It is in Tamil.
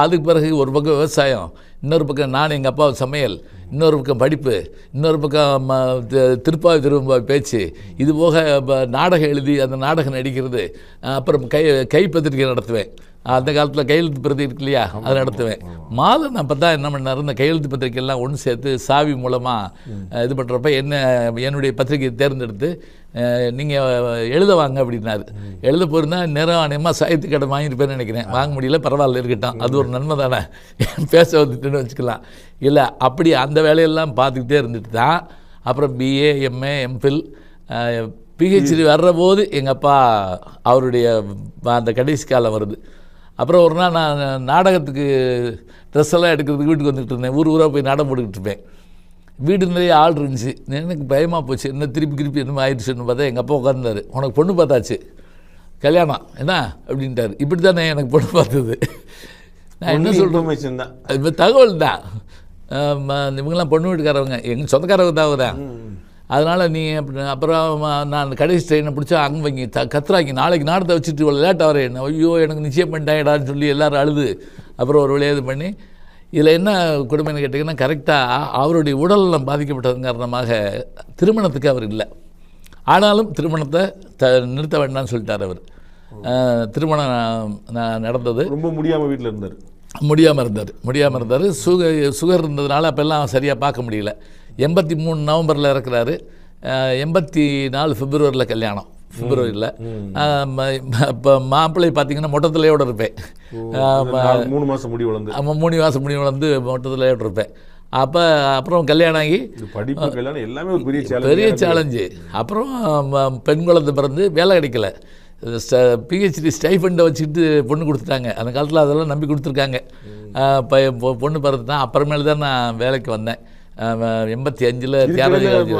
அதுக்கு பிறகு ஒரு பக்கம் விவசாயம் இன்னொரு பக்கம் நான் எங்கள் அப்பா சமையல் இன்னொரு பக்கம் படிப்பு இன்னொரு பக்கம் திருப்பாவை திரும்ப பேச்சு. இது போக நாடகம் எழுதி அந்த நாடகம் நடிக்கிறது அப்புறம் கை கைப்பத்திரிக்கை நடத்துவேன். அந்த காலத்தில் கையெழுத்து பிரதி இருக்கு இல்லையா? அதை நடத்துவேன். மாதம் அப்போ தான் என்ன பண்ணாரு? இந்த கையெழுத்து பத்திரிக்கையெல்லாம் ஒன்று சேர்த்து சாவி மூலமாக இது பண்ணுறப்ப என்ன என்னுடைய பத்திரிக்கையை தேர்ந்தெடுத்து நீங்கள் எழுத வாங்க அப்படின்னாரு. எழுத போயிருந்தா நேரம் ஆணையமாக சாகித்ய கடை வாங்கியிருப்பேன்னு நினைக்கிறேன். வாங்க முடியல பரவாயில்ல இருக்கட்டும். அது ஒரு நன்மை தானே. பேச வந்துட்டுன்னு வச்சுக்கலாம். இல்லை அப்படி அந்த வேலையெல்லாம் பார்த்துக்கிட்டே இருந்துட்டு தான் அப்புறம் பிஏ எம்ஏ எம்ஃபில் பிஹெச்டி வர்ற போது எங்கள் அப்பா அவருடைய அந்த கடைசி காலம் வருது. அப்புறம் ஒரு நாள் நான் நாடகத்துக்கு ட்ரெஸ் எல்லாம் எடுக்கிறதுக்கு வீட்டுக்கு வந்துட்டு இருந்தேன். ஊர் ஊராக போய் நாடகம் போட்டுக்கிட்டு இருப்பேன். வீடு நிறைய ஆள் இருந்துச்சு. எனக்கு பயமாக போச்சு. என்ன திருப்பி திருப்பி என்னமோ ஆயிடுச்சுன்னு பார்த்தா எங்கள் அப்பா உட்கார்ந்தாரு. உனக்கு பொண்ணு பார்த்தாச்சு. கல்யாணம். என்ன? அப்படின்ட்டாரு. இப்படி தானே எனக்கு பொண்ணு பார்த்தது. நான் என்ன சொல்கிறேன் தகவல் தான். இவங்கெல்லாம் பொண்ணு வீட்டுக்காரவங்க. எங்கள் சொந்தக்காரவங்க தான் அதனால் நீ அப்புறம் நான் கடைசி ட்ரெயினை பிடிச்சா அங்கே வைங்க த கத்துறாங்க. நாளைக்கு நாடத்தை வச்சுட்டு இவ்வளோ லேட்டாக வரேன் ஐயோ எனக்கு நிச்சயம் பண்ணிட்டாங்கடான்னு சொல்லி எல்லாரும் அழுது. அப்புறம் ஒரு வழியாக இது பண்ணி இதில் என்ன கொடுமைன்னு கேட்டிங்கன்னா கரெக்டாக அவருடைய உடல்நலம் பாதிக்கப்பட்டதன் காரணமாக திருமணத்துக்கு அவர் இல்லை. ஆனாலும் திருமணத்தை த நிறுத்த வேண்டாம்னு சொல்லிட்டார் அவர். திருமணம் நடந்தது. ரொம்ப முடியாம வீட்ல இருந்தார். முடியாமல் இருந்தார். முடியாமல் இருந்தார். சுகர் சுகர் இருந்ததுனால அப்போல்லாம் சரியாக பார்க்க முடியல. எண்பத்தி மூணு நவம்பரில் இறக்குறாரு. எண்பத்தி நாலு பிப்ரவரியில் கல்யாணம். பிப்ரவரியில். இப்போ மாப்பிள்ளை பார்த்தீங்கன்னா மொட்டத்திலையோட இருப்பேன். மூணு மாசம் முடி வளர்ந்து. மூணு மாதம் முடி வந்து மொட்டத்திலையோட இருப்பேன். அப்போ அப்புறம் கல்யாணம் ஆகி படிப்பு கல்யாணம் எல்லாமே ஒரு பெரிய சேலஞ்ச் பெரிய சேலஞ்சு அப்புறம் பெண் குழந்தை பிறந்து வேலை கிடைக்கல. பிஹெச்டி ஸ்டைஃபண்டை வச்சுக்கிட்டு பொண்ணு கொடுத்துட்டாங்க. அந்த காலத்தில் அதெல்லாம் நம்பி கொடுத்துருக்காங்க. பொண்ணு பிறந்து தான் அப்புறமேல தான் நான் வேலைக்கு வந்தேன். எண்பத்தி அஞ்சில் தியாகராஜ